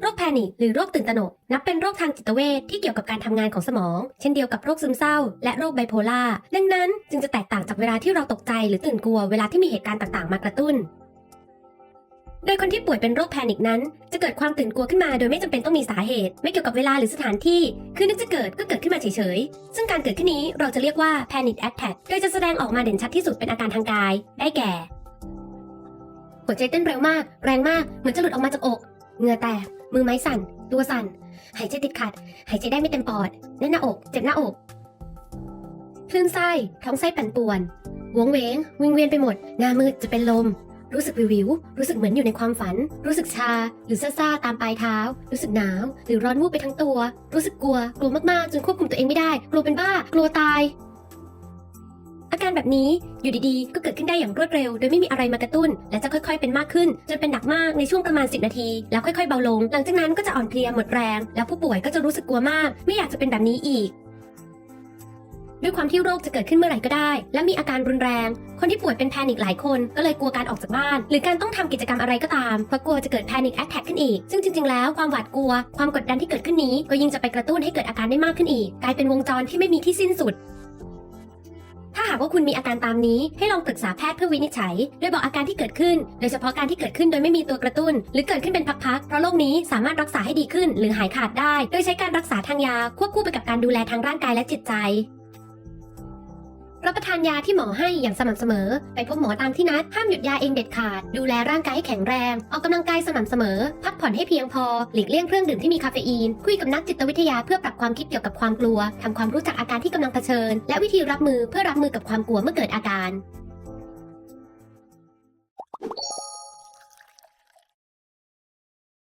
โรคแพนิคหรือโรคตื่นตระหนกนับเป็นโรคทางจิตเวชที่เกี่ยวกับการทำงานของสมอง เช่นเดียวกับโรคซึมเศร้า และโรคไบโพล่าดังนั้นจึงจะแตกต่างจากเวลาที่เราตกใจหรือตื่นกลัวเวลาที่มีเหตุการณ์ต่างๆ มากระตุ้น โดยคนที่ป่วยเป็นโรคแพนิคนั้น จะเกิดความตื่นกลัวขึ้นมา โดยไม่จำเป็นต้องมีสาเหตุ ไม่เกี่ยวกับเวลาหรือสถานที่ คือนึกจะเกิดก็เกิดขึ้นมาเฉยๆซึ่งการเกิดขึ้นนี้เราจะเรียกว่า panic attack โดยจะแสดงออกมาเด่นชัดที่สุดเป็นอาการทางกาย ได้แก่หัวใจเต้นเร็วมาก แรงมาก เหมือนจะหลุดออกมาจากอก เหงื่อแตก มือไม้สั่น ตัวสั่น หายใจติดขัด หายใจได้ไม่เต็มปอด แน่นหน้าอก เจ็บหน้าอกคลื่นไส้ ท้องไส้ปั่นป่วน วงเวง วิงเวียนไปหมด หน้ามืดจะเป็นลม รู้สึกวิววิว รู้สึกเหมือนอยู่ในความฝัน รู้สึกชา หรือซ่าๆตามปลายเท้า รู้สึกหนาว หรือร้อนวูบไปทั้งตัว รู้สึกกลัว กลัวมากๆ จนควบคุมตัวเองไม่ได้ กลัวเป็นบ้า กลัวตาย การแบบนี้อยู่ดีๆ ก็เกิดขึ้นได้อย่างรวดเร็ว โดยไม่มีอะไรมากระตุ้น และจะค่อยๆ เป็นมากขึ้น จนเป็นหนักมากในช่วงประมาณ 10 นาที แล้วค่อยๆ เบาลง หลังจากนั้นก็จะอ่อนเพลียหมดแรง แล้วผู้ป่วยก็จะรู้สึกกลัวมาก ไม่อยากจะเป็นแบบนี้อีกด้วยความที่โรคจะเกิดขึ้นเมื่อไหร่ก็ได้ และมีอาการรุนแรง คนที่ป่วยเป็นแพนิคหลายคน ก็เลยกลัวการออกจากบ้าน หรือการต้องทำกิจกรรมอะไรก็ตาม เพราะกลัวจะเกิดแพนิคแอ t แทกขึ้นอีก ซึ่งจริงๆ แล้วความหวาดกลัว ความกดดันที่เกิดขึ้นนี้ ก็ยิ่งจะไปกระตุ้นให้เกิดอาการได้มากขึ้นอีก กลายเป็นวงจรที่ไม่มีที่สิ้นสุดากว่าคุณมีอาการตามนี้ ให้ลองปรึกษาแพทย์เพื่อวินิจฉัย โดยบอกอาการที่เกิดขึ้น โดยเฉพาะการที่เกิดขึ้นโดยไม่มีตัวกระตุ้น หรือเกิดขึ้นเป็นพักๆ เพราะโรคนี้สามารถรักษาให้ดีขึ้น หรือหายขาดได้ โดยใช้การรักษาทางยาควบคู่ไปกับการดูแลทางร่างกายและจิตใจ รับประทานยาที่หมอให้อย่างสม่ำเสมอ ไปพบหมอตามที่นัด ห้ามหยุดยาเองเด็ดขาด ดูแลร่างกายให้แข็งแรง ออกกำลังกายสม่ำเสมอ พักผ่อนให้เพียงพอ หลีกเลี่ยงเครื่องดื่มที่มีคาเฟอีน คุยกับนักจิตวิทยาเพื่อปรับความคิดเกี่ยวกับความกลัวทำความรู้จักอาการที่กำลังเผชิญ และวิธีรับมือเพื่อรับมือกับความกลัวเมื่อเกิดอาการ